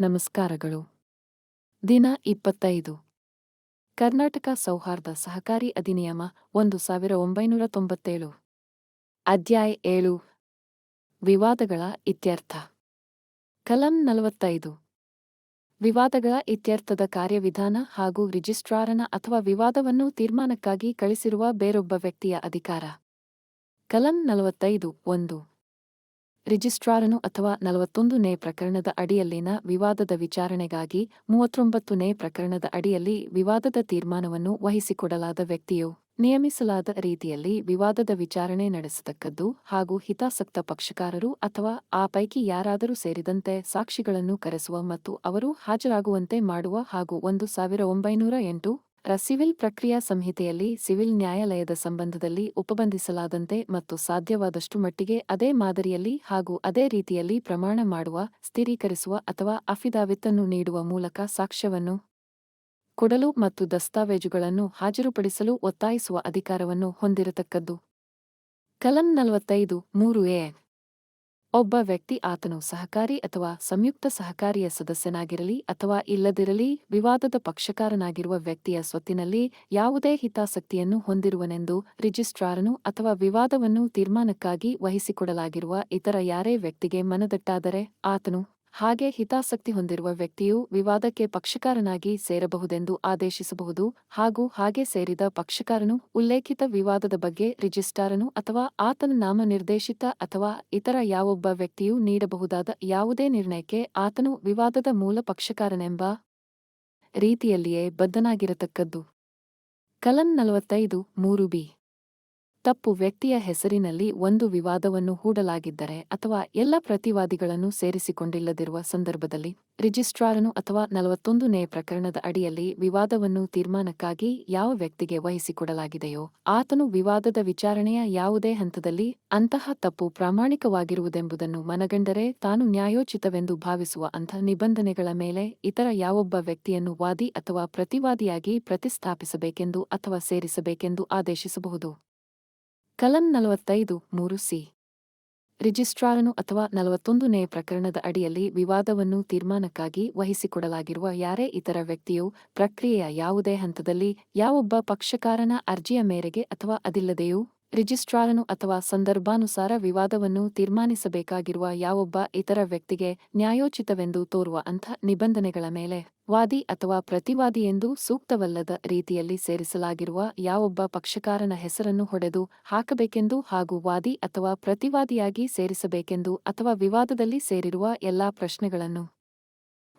ನಮಸ್ಕಾರಗಳು. ದಿನ ಇಪ್ಪತ್ತೈದು. ಕರ್ನಾಟಕ ಸೌಹಾರ್ದ ಸಹಕಾರಿ ಅಧಿನಿಯಮ ಒಂದು ಸಾವಿರ ಒಂಬೈನೂರ ತೊಂಬತ್ತೇಳು. ಅಧ್ಯಾಯ ಏಳು. ವಿವಾದಗಳ ಇತ್ಯರ್ಥ. ಕಲಂ ನಲವತ್ತೈದು. ವಿವಾದಗಳ ಇತ್ಯರ್ಥದ ಕಾರ್ಯವಿಧಾನ ಹಾಗೂ ರಿಜಿಸ್ಟ್ರಾರನ ಅಥವಾ ವಿವಾದವನ್ನು ತೀರ್ಮಾನಕ್ಕಾಗಿ ಕಳಿಸಿರುವ ಬೇರೊಬ್ಬ ವ್ಯಕ್ತಿಯ ಅಧಿಕಾರ. ಕಲಂ ನಲವತ್ತೈದು ಒಂದು. ರಿಜಿಸ್ಟ್ರಾರನು ಅಥವಾ ನಲವತ್ತೊಂದು ನೇ ಪ್ರಕರಣದ ಅಡಿಯಲ್ಲಿನ ವಿವಾದದ ವಿಚಾರಣೆಗಾಗಿ ಮೂವತ್ತೊಂಬತ್ತು ನೇ ಪ್ರಕರಣದ ಅಡಿಯಲ್ಲಿ ವಿವಾದದ ತೀರ್ಮಾನವನ್ನು ವಹಿಸಿಕೊಡಲಾದ ವ್ಯಕ್ತಿಯು ನಿಯಮಿಸಲಾದ ರೀತಿಯಲ್ಲಿ ವಿವಾದದ ವಿಚಾರಣೆ ನಡೆಸತಕ್ಕದ್ದು ಹಾಗೂ ಹಿತಾಸಕ್ತ ಪಕ್ಷಕಾರರು ಅಥವಾ ಆ ಪೈಕಿ ಯಾರಾದರೂ ಸೇರಿದಂತೆ ಸಾಕ್ಷಿಗಳನ್ನು ಕರೆಸುವ ಮತ್ತು ಅವರು ಹಾಜರಾಗುವಂತೆ ಮಾಡುವ ಹಾಗೂ ಒಂದು ಸಾವಿರ ಒಂಬೈನೂರ ಎಂಟು ಸಿವಿಲ್ ಪ್ರಕ್ರಿಯಾ ಸಂಹಿತೆಯಲ್ಲಿ ಸಿವಿಲ್ ನ್ಯಾಯಾಲಯದ ಸಂಬಂಧದಲ್ಲಿ ಉಪಬಂಧಿಸಲಾದಂತೆ ಮತ್ತು ಸಾಧ್ಯವಾದಷ್ಟು ಮಟ್ಟಿಗೆ ಅದೇ ಮಾದರಿಯಲ್ಲಿ ಹಾಗೂ ಅದೇ ರೀತಿಯಲ್ಲಿ ಪ್ರಮಾಣ ಮಾಡುವ, ಸ್ಥಿರೀಕರಿಸುವ ಅಥವಾ ಅಫಿದಾವಿತ್ತನ್ನು ನೀಡುವ ಮೂಲಕ ಸಾಕ್ಷ್ಯವನ್ನು ಕೊಡಲು ಮತ್ತು ದಸ್ತಾವೇಜುಗಳನ್ನು ಹಾಜರುಪಡಿಸಲು ಒತ್ತಾಯಿಸುವ ಅಧಿಕಾರವನ್ನು ಹೊಂದಿರತಕ್ಕದ್ದು. ಕಲಂ ನಲವತ್ತೈದು, ಮೂರು ಎ. ಒಬ್ಬ ವ್ಯಕ್ತಿ ಆತನು ಸಹಕಾರಿ ಅಥವಾ ಸಂಯುಕ್ತ ಸಹಕಾರಿಯ ಸದಸ್ಯನಾಗಿರಲಿ ಅಥವಾ ಇಲ್ಲದಿರಲಿ ವಿವಾದದ ಪಕ್ಷಕಾರನಾಗಿರುವ ವ್ಯಕ್ತಿಯ ಸ್ವತ್ತಿನಲ್ಲಿ ಯಾವುದೇ ಹಿತಾಸಕ್ತಿಯನ್ನು ಹೊಂದಿರುವನೆಂದು ರಿಜಿಸ್ಟ್ರಾರನು ಅಥವಾ ವಿವಾದವನ್ನು ತೀರ್ಮಾನಕ್ಕಾಗಿ ವಹಿಸಿಕೊಡಲಾಗಿರುವ ಇತರ ಯಾರೇ ವ್ಯಕ್ತಿಗೆ ಮನದಟ್ಟಾದರೆ ಆತನು ಹಾಗೆ ಹಿತಾಸಕ್ತಿ ಹೊಂದಿರುವ ವ್ಯಕ್ತಿಯು ವಿವಾದಕ್ಕೆ ಪಕ್ಷಕಾರನಾಗಿ ಸೇರಬಹುದೆಂದು ಆದೇಶಿಸಬಹುದು ಹಾಗೂ ಹಾಗೆ ಸೇರಿದ ಪಕ್ಷಕಾರನು ಉಲ್ಲೇಖಿತ ವಿವಾದದ ಬಗ್ಗೆ ರಿಜಿಸ್ಟಾರನು ಅಥವಾ ಆತನ ನಾಮನಿರ್ದೇಶಿತ ಅಥವಾ ಇತರ ಯಾವೊಬ್ಬ ವ್ಯಕ್ತಿಯು ನೀಡಬಹುದಾದ ಯಾವುದೇ ನಿರ್ಣಯಕ್ಕೆ ಆತನು ವಿವಾದದ ಮೂಲ ಪಕ್ಷಕಾರನೆಂಬ ರೀತಿಯಲ್ಲಿಯೇ ಬದ್ಧನಾಗಿರತಕ್ಕದ್ದು. ಕಲಂ ನಲವತ್ತೈದು, ಮೂರು ಬಿ. ತಪ್ಪು ವ್ಯಕ್ತಿಯ ಹೆಸರಿನಲ್ಲಿ ಒಂದು ವಿವಾದವನ್ನು ಹೂಡಲಾಗಿದ್ದರೆ ಅಥವಾ ಎಲ್ಲ ಪ್ರತಿವಾದಿಗಳನ್ನು ಸೇರಿಸಿಕೊಂಡಿಲ್ಲದಿರುವ ಸಂದರ್ಭದಲ್ಲಿ ರಿಜಿಸ್ಟ್ರಾರನು ಅಥವಾ ನಲವತ್ತೊಂದು ನೇ ಪ್ರಕರಣದ ಅಡಿಯಲ್ಲಿ ವಿವಾದವನ್ನು ತೀರ್ಮಾನಕ್ಕಾಗಿ ಯಾವ ವ್ಯಕ್ತಿಗೆ ವಹಿಸಿಕೊಡಲಾಗಿದೆಯೋ ಆತನು ವಿವಾದದ ವಿಚಾರಣೆಯ ಯಾವುದೇ ಹಂತದಲ್ಲಿ ಅಂತಹ ತಪ್ಪು ಪ್ರಾಮಾಣಿಕವಾಗಿರುವುದೆಂಬುದನ್ನು ಮನಗಂಡರೆ ತಾನು ನ್ಯಾಯೋಚಿತವೆಂದು ಭಾವಿಸುವ ಅಂಥ ನಿಬಂಧನೆಗಳ ಮೇಲೆ ಇತರ ಯಾವೊಬ್ಬ ವ್ಯಕ್ತಿಯನ್ನು ವಾದಿ ಅಥವಾ ಪ್ರತಿವಾದಿಯಾಗಿ ಪ್ರತಿಸ್ಥಾಪಿಸಬೇಕೆಂದು ಅಥವಾ ಸೇರಿಸಬೇಕೆಂದು ಆದೇಶಿಸಬಹುದು. ಕಲಂ ನಲವತ್ತೈದು, ಮೂರು ಸಿ. ರಿಜಿಸ್ಟ್ರಾರನು ಅಥವಾ ನಲವತ್ತೊಂದು ನೇ ಪ್ರಕರಣದ ಅಡಿಯಲ್ಲಿ ವಿವಾದವನ್ನು ತೀರ್ಮಾನಕ್ಕಾಗಿ ವಹಿಸಿಕೊಡಲಾಗಿರುವ ಯಾರೇ ಇತರ ವ್ಯಕ್ತಿಯು ಪ್ರಕ್ರಿಯೆಯ ಯಾವುದೇ ಹಂತದಲ್ಲಿ ಯಾವೊಬ್ಬ ಪಕ್ಷಕಾರನ ಅರ್ಜಿಯ ಮೇರೆಗೆ ಅಥವಾ ಅದಿಲ್ಲದೆಯೂ ರಿಜಿಸ್ಟ್ರಾರನು ಅಥವಾ ಸಂದರ್ಭಾನುಸಾರ ವಿವಾದವನ್ನು ತೀರ್ಮಾನಿಸಬೇಕಾಗಿರುವ ಯಾವೊಬ್ಬ ಇತರ ವ್ಯಕ್ತಿಗೆ ನ್ಯಾಯೋಚಿತವೆಂದು ತೋರುವ ಅಂಥ ನಿಬಂಧನೆಗಳ ಮೇಲೆ ವಾದಿ ಅಥವಾ ಪ್ರತಿವಾದಿ ಎಂದು ಸೂಕ್ತವಲ್ಲದ ರೀತಿಯಲ್ಲಿ ಸೇರಿಸಲಾಗಿರುವ ಯಾವೊಬ್ಬ ಪಕ್ಷಕಾರನ ಹೆಸರನ್ನು ಹೊಡೆದು ಹಾಕಬೇಕೆಂದು ಹಾಗೂ ವಾದಿ ಅಥವಾ ಪ್ರತಿವಾದಿಯಾಗಿ ಸೇರಿಸಬೇಕೆಂದು ಅಥವಾ ವಿವಾದದಲ್ಲಿ ಸೇರಿರುವ ಎಲ್ಲಾ ಪ್ರಶ್ನೆಗಳನ್ನು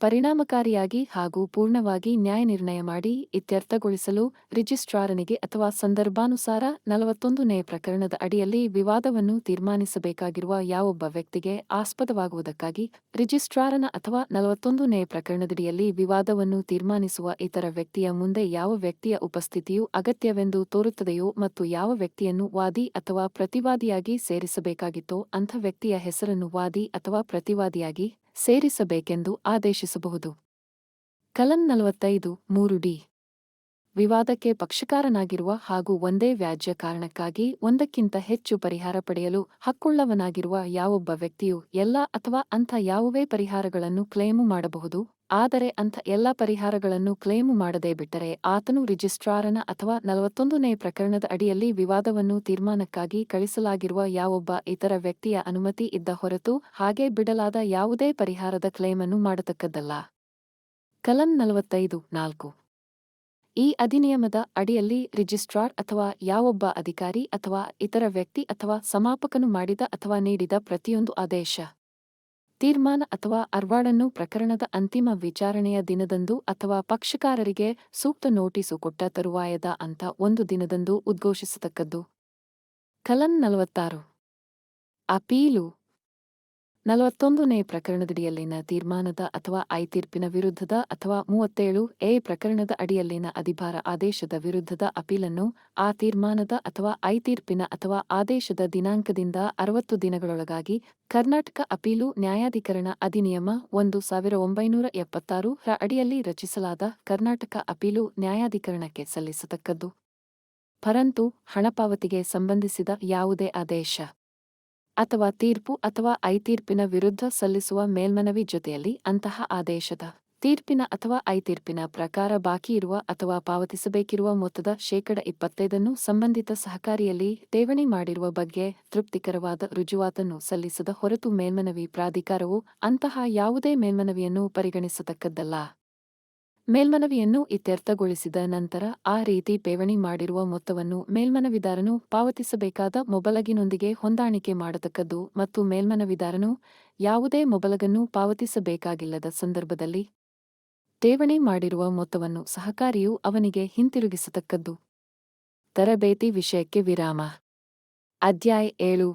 ಪರಿಣಾಮಕಾರಿಯಾಗಿ ಹಾಗೂ ಪೂರ್ಣವಾಗಿ ನ್ಯಾಯ ನಿರ್ಣಯ ಮಾಡಿ ಇತ್ಯರ್ಥಗೊಳಿಸಲು ರಿಜಿಸ್ಟ್ರಾರನಿಗೆ ಅಥವಾ ಸಂದರ್ಭಾನುಸಾರ ನಲವತ್ತೊಂದು ನೇ ಪ್ರಕರಣದ ಅಡಿಯಲ್ಲಿ ವಿವಾದವನ್ನು ತೀರ್ಮಾನಿಸಬೇಕಾಗಿರುವ ಯಾವೊಬ್ಬ ವ್ಯಕ್ತಿಗೆ ಆಸ್ಪದವಾಗುವುದಕ್ಕಾಗಿ ರಿಜಿಸ್ಟ್ರಾರನ ಅಥವಾ ನಲವತ್ತೊಂದು ನೇ ಪ್ರಕರಣದಡಿಯಲ್ಲಿ ವಿವಾದವನ್ನು ತೀರ್ಮಾನಿಸುವ ಇತರ ವ್ಯಕ್ತಿಯ ಮುಂದೆ ಯಾವ ವ್ಯಕ್ತಿಯ ಉಪಸ್ಥಿತಿಯು ಅಗತ್ಯವೆಂದು ತೋರುತ್ತದೆಯೋ ಮತ್ತು ಯಾವ ವ್ಯಕ್ತಿಯನ್ನು ವಾದಿ ಅಥವಾ ಪ್ರತಿವಾದಿಯಾಗಿ ಸೇರಿಸಬೇಕಾಗಿತ್ತೋ ಅಂಥ ವ್ಯಕ್ತಿಯ ಹೆಸರನ್ನು ವಾದಿ ಅಥವಾ ಪ್ರತಿವಾದಿಯಾಗಿ ಸೇರಿಸಬೇಕೆಂದು ಆದೇಶಿಸಬಹುದು. ಕಲಂ ನಲವತ್ತೈದು ಮೂರು ಡಿ. ವಿವಾದಕ್ಕೆ ಪಕ್ಷಕಾರನಾಗಿರುವ ಹಾಗೂ ಒಂದೇ ವ್ಯಾಜ್ಯ ಕಾರಣಕ್ಕಾಗಿ ಒಂದಕ್ಕಿಂತ ಹೆಚ್ಚು ಪರಿಹಾರ ಪಡೆಯಲು ಹಕ್ಕುಳ್ಳವನಾಗಿರುವ ಯಾವೊಬ್ಬ ವ್ಯಕ್ತಿಯು ಎಲ್ಲ ಅಥವಾ ಅಂಥ ಯಾವುವೇ ಪರಿಹಾರಗಳನ್ನು ಕ್ಲೇಮು ಮಾಡಬಹುದು, ಆದರೆ ಅಂಥ ಎಲ್ಲ ಪರಿಹಾರಗಳನ್ನು ಕ್ಲೇಮು ಮಾಡದೇ ಬಿಟ್ಟರೆ ಆತನು ರಿಜಿಸ್ಟ್ರಾರನ ಅಥವಾ ನಲವತ್ತೊಂದನೇ ಪ್ರಕರಣದ ಅಡಿಯಲ್ಲಿ ವಿವಾದವನ್ನು ತೀರ್ಮಾನಕ್ಕಾಗಿ ಕಳಿಸಲಾಗಿರುವ ಯಾವೊಬ್ಬ ಇತರ ವ್ಯಕ್ತಿಯ ಅನುಮತಿ ಇದ್ದ ಹೊರತು ಹಾಗೆ ಬಿಡಲಾದ ಯಾವುದೇ ಪರಿಹಾರದ ಕ್ಲೇಮನ್ನು ಮಾಡತಕ್ಕದ್ದಲ್ಲ. ಕಲಂ ನಲವತ್ತೈದು ನಾಲ್ಕು. ಈ ಅಧಿನಿಯಮದ ಅಡಿಯಲ್ಲಿ ರಿಜಿಸ್ಟ್ರಾರ್ ಅಥವಾ ಯಾವೊಬ್ಬ ಅಧಿಕಾರಿ ಅಥವಾ ಇತರ ವ್ಯಕ್ತಿ ಅಥವಾ ಸಮಾಪಕನು ಮಾಡಿದ ಅಥವಾ ನೀಡಿದ ಪ್ರತಿಯೊಂದು ಆದೇಶ, ತೀರ್ಮಾನ ಅಥವಾ ಅರ್ವಾಡನ್ನು ಪ್ರಕರಣದ ಅಂತಿಮ ವಿಚಾರಣೆಯ ದಿನದಂದು ಅಥವಾ ಪಕ್ಷಕಾರರಿಗೆ ಸೂಕ್ತ ನೋಟಿಸು ಕೊಟ್ಟ ತರುವಾಯದ ಅಂತ ಒಂದು ದಿನದಂದು ಉದ್ಘೋಷಿಸತಕ್ಕದ್ದು. ಕಲನ್ ನಲವತ್ತಾರು. ಅಪೀಲು. ನಲವತ್ತೊಂದನೇ ಪ್ರಕರಣದಡಿಯಲ್ಲಿನ ತೀರ್ಮಾನದ ಅಥವಾ ಐ ವಿರುದ್ಧದ ಅಥವಾ ಮೂವತ್ತೇಳು ಎ ಪ್ರಕರಣದ ಅಡಿಯಲ್ಲಿನ ಅಧಿಭಾರ ಆದೇಶದ ವಿರುದ್ಧದ ಅಪೀಲನ್ನು ಆ ತೀರ್ಮಾನದ ಅಥವಾ ಐ ಅಥವಾ ಆದೇಶದ ದಿನಾಂಕದಿಂದ ಅರವತ್ತು ದಿನಗಳೊಳಗಾಗಿ ಕರ್ನಾಟಕ ಅಪೀಲು ನ್ಯಾಯಾಧಿಕರಣ ಅಧಿನಿಯಮ ಒಂದು ಸಾವಿರ ಒಂಬೈನೂರ ಎಪ್ಪತ್ತಾರು ರ ಅಡಿಯಲ್ಲಿ ರಚಿಸಲಾದ ಕರ್ನಾಟಕ ಅಪೀಲು ನ್ಯಾಯಾಧಿಕರಣಕ್ಕೆ ಸಲ್ಲಿಸತಕ್ಕದ್ದು. ಪರಂತು ಹಣಪಾವತಿಗೆ ಸಂಬಂಧಿಸಿದ ಯಾವುದೇ ಆದೇಶ ಅಥವಾ ತೀರ್ಪು ಅಥವಾ ಐತೀರ್ಪಿನ ವಿರುದ್ಧ ಸಲ್ಲಿಸುವ ಮೇಲ್ಮನವಿ ಜೊತೆಯಲ್ಲಿ ಅಂತಹ ಆದೇಶದ ತೀರ್ಪಿನ ಅಥವಾ ಐತೀರ್ಪಿನ ಪ್ರಕಾರ ಬಾಕಿ ಇರುವ ಅಥವಾ ಪಾವತಿಸಬೇಕಿರುವ ಮೊತ್ತದ ಶೇಕಡ ಇಪ್ಪತ್ತೈದನ್ನು ಸಂಬಂಧಿತ ಸಹಕಾರಿಯಲ್ಲಿ ಠೇವಣಿ ಮಾಡಿರುವ ಬಗ್ಗೆ ತೃಪ್ತಿಕರವಾದ ರುಜುವಾತನ್ನು ಸಲ್ಲಿಸದ ಹೊರತು ಮೇಲ್ಮನವಿ ಪ್ರಾಧಿಕಾರವು ಅಂತಹ ಯಾವುದೇ ಮೇಲ್ಮನವಿಯನ್ನು ಪರಿಗಣಿಸತಕ್ಕದ್ದಲ್ಲ. ಮೇಲ್ಮನವಿಯನ್ನು ಇತ್ಯರ್ಥಗೊಳಿಸಿದ ನಂತರ ಆ ರೀತಿ ಠೇವಣಿ ಮಾಡಿರುವ ಮೊತ್ತವನ್ನು ಮೇಲ್ಮನವಿದಾರನು ಪಾವತಿಸಬೇಕಾದ ಮೊಬಲಗಿನೊಂದಿಗೆ ಹೊಂದಾಣಿಕೆ ಮಾಡತಕ್ಕದ್ದು ಮತ್ತು ಮೇಲ್ಮನವಿದಾರನು ಯಾವುದೇ ಮೊಬಲಗನ್ನು ಪಾವತಿಸಬೇಕಾಗಿಲ್ಲದ ಸಂದರ್ಭದಲ್ಲಿ ಠೇವಣಿ ಮಾಡಿರುವ ಮೊತ್ತವನ್ನು ಸಹಕಾರಿಯು ಅವನಿಗೆ ಹಿಂತಿರುಗಿಸತಕ್ಕದ್ದು. ತರಬೇತಿ ವಿಷಯಕ್ಕೆ ವಿರಾಮ. ಅಧ್ಯಾಯ ಏಳು.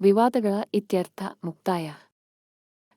ವಿವಾದಗಳ ಇತ್ಯರ್ಥ ಮುಕ್ತಾಯ.